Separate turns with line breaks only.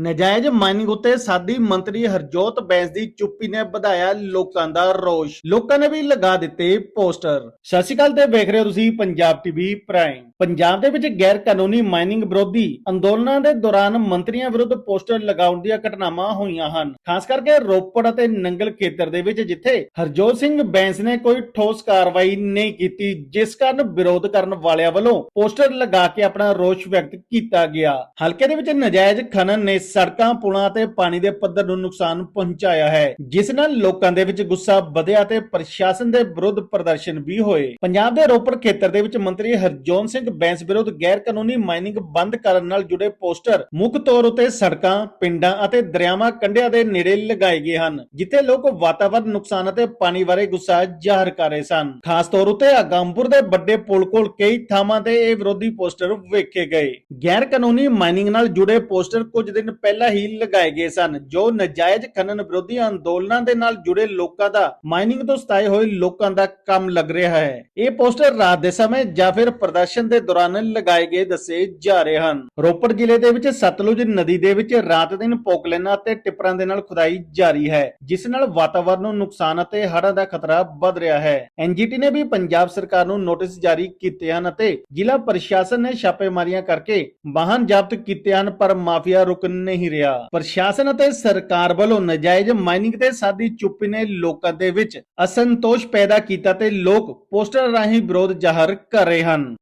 ਨਜਾਇਜ਼ ਮਾਈਨਿੰਗ ਉੱਤੇ ਸਾਦੀ ਮੰਤਰੀ ਹਰਜੋਤ ਬੈਂਸ ਦੀ ਚੁੱਪੀ ਨੇ ਵਧਾਇਆ ਲੋਕਾਂ ਦਾ ਰੋਸ਼। ਲੋਕਾਂ ਨੇ ਵੀ ਲਗਾ ਦਿੱਤੇ ਪੋਸਟਰ। ਸਤਿ ਸ਼੍ਰੀ ਅਕਾਲ ਤੇ ਵੇਖ ਰਹੇ ਹੋ ਤੁਸੀਂ ਪੰਜਾਬ ਟੀਵੀ ਪ੍ਰਾਈਮ। ਪੰਜਾਬ ਦੇ ਵਿੱਚ ਗੈਰ ਕਾਨੂੰਨੀ ਮਾਈਨਿੰਗ ਵਿਰੋਧੀ ਅੰਦੋਲਨਾਂ ਦੇ ਦੌਰਾਨ ਮੰਤਰੀਆਂ ਵਿਰੁੱਧ ਪੋਸਟਰ ਲਗਾਉਣ ਦੀਆਂ ਘਟਨਾਵਾਂ ਹੋਈਆਂ ਹਨ। ਖਾਸ ਕਰਕੇ ਰੋਪੜ ਅਤੇ ਨੰਗਲ ਖੇਤਰ ਦੇ ਵਿੱਚ, ਜਿੱਥੇ ਹਰਜੋਤ ਸਿੰਘ ਬੈਂਸ ਨੇ ਕੋਈ ਠੋਸ ਕਾਰਵਾਈ ਨਹੀਂ ਕੀਤੀ, ਜਿਸ ਕਾਰਨ ਵਿਰੋਧ ਕਰਨ ਵਾਲਿਆਂ ਵੱਲੋਂ ਪੋਸਟਰ ਲਗਾ ਕੇ ਆਪਣਾ ਰੋਸ਼ ਵਿਅਕਤ ਕੀਤਾ ਗਿਆ। ਹਲਕੇ ਦੇ ਵਿੱਚ ਨਜਾਇਜ਼ ਖਨਨ ਨੇ ਸੜਕਾਂ, ਪੁਲਾਂ ਤੇ ਪਾਣੀ ਦੇ ਪੱਧਰ ਨੂੰ ਨੁਕਸਾਨ ਪਹੁੰਚਾਇਆ ਹੈ, ਜਿਸ ਨਾਲ ਲੋਕਾਂ ਦੇ ਵਿੱਚ ਗੁੱਸਾ ਵਧਿਆ ਤੇ ਪ੍ਰਸ਼ਾਸਨ ਦੇ ਵਿਰੁੱਧ ਪ੍ਰਦਰਸ਼ਨ ਵੀ ਹੋਏ। ਪੰਜਾਬ ਦੇ ਰੋਪੜ ਖੇਤਰ ਦੇ ਵਿੱਚ ਮੰਤਰੀ ਹਰਜੋਤ ਸਿੰਘ ਬੈਂਸ ਵਿਰੁੱਧ ਗੈਰ ਕਾਨੂੰਨੀ ਮਾਈਨਿੰਗ ਬੰਦ ਕਰਨ ਨਾਲ ਜੁੜੇ ਪੋਸਟਰ ਮੁੱਖ ਤੌਰ ਉਤੇ ਸੜਕਾਂ, ਪਿੰਡਾਂ ਅਤੇ ਦਰਿਆਵਾਂ ਕੰਢਿਆਂ ਦੇ ਨੇੜੇ ਲਗਾਏ ਗਏ ਹਨ, ਜਿੱਥੇ ਲੋਕ ਵਾਤਾਵਰਣ ਨੁਕਸਾਨ ਅਤੇ ਪਾਣੀ ਬਾਰੇ ਗੁੱਸਾ ਜ਼ਾਹਰ ਕਰ ਰਹੇ ਸਨ। ਖਾਸ ਤੌਰ ਉਤੇ ਆਗੰਪੁਰ ਦੇ ਵੱਡੇ ਪੁਲ ਕੋਲ ਕਈ ਥਾਵਾਂ ਤੇ ਇਹ ਵਿਰੋਧੀ ਪੋਸਟਰ ਵੇਖੇ ਗਏ। ਗੈਰ ਕਾਨੂੰਨੀ ਮਾਈਨਿੰਗ ਨਾਲ ਜੁੜੇ ਪੋਸਟਰ ਕੁਝ ਦਿਨ ਪਹਿਲਾਂ ਹੀ ਲਗਾਏ ਗਏ ਸਨ, ਜੋ ਨਜਾਇਜ਼ ਖਨਨ ਵਿਰੋਧੀ ਅੰਦੋਲਨਾਂ ਦੇ ਨਾਲ ਜੁੜੇ ਲੋਕਾਂ ਦਾ ਮਾਈਨਿੰਗ ਤੋਂ ਸਤਾਏ ਹੋਏ ਲੋਕਾਂ ਦਾ ਕੰਮ ਲੱਗ ਰਿਹਾ ਹੈ। ਇਹ ਪੋਸਟਰ ਰਾਤ ਦੇ ਸਮੇਂ ਜਾਂ ਫਿਰ ਪ੍ਰਦਰਸ਼ਨ ਦੇ ਦੌਰਾਨ ਲਗਾਏ ਗਏ ਦੱਸੇ ਜਾ ਰਹੇ ਹਨ। ਰੋਪੜ ਜ਼ਿਲ੍ਹੇ ਦੇ ਵਿੱਚ ਸਤਲੁਜ ਨਦੀ ਦੇ ਵਿੱਚ ਰਾਤ ਦਿਨ ਪੋਕਲੇਨਾਂ ਅਤੇ ਟਿੱਪਰਾਂ ਦੇ ਨਾਲ ਖੁਦਾਈ ਜਾਰੀ ਹੈ, ਜਿਸ ਨਾਲ ਵਾਤਾਵਰਣ ਨੂੰ ਨੁਕਸਾਨ ਅਤੇ ਹੜ੍ਹਾਂ ਦਾ ਖਤਰਾ ਵੱਧ ਰਿਹਾ ਹੈ। ਐਨਜੀਟੀ ਨੇ ਵੀ ਪੰਜਾਬ ਸਰਕਾਰ ਨੂੰ ਨੋਟਿਸ ਜਾਰੀ ਕੀਤੇ ਹਨ ਅਤੇ ਜ਼ਿਲ੍ਹਾ ਪ੍ਰਸ਼ਾਸਨ ਨੇ ਛਾਪੇਮਾਰੀਆਂ ਕਰਕੇ ਵਾਹਨ ਜ਼ਬਤ ਕੀਤੇ ਹਨ, ਪਰ ਮਾਫੀਆ ਰੁਕ ਨਹੀਂ ਰਿਹਾ। ਪ੍ਰਸ਼ਾਸਨ ਅਤੇ ਸਰਕਾਰ ਵੱਲੋਂ ਨਜਾਇਜ਼ ਮਾਈਨਿੰਗ ਤੇ ਸਾਦੀ ਚੁੱਪ ਨੇ ਲੋਕਾਂ ਦੇ ਵਿੱਚ ਅਸੰਤੋਸ਼ ਪੈਦਾ ਕੀਤਾ ਤੇ ਲੋਕ ਪੋਸਟਰ ਰਾਹੀਂ ਵਿਰੋਧ ਜ਼ਾਹਰ ਕਰ ਰਹੇ ਹਨ।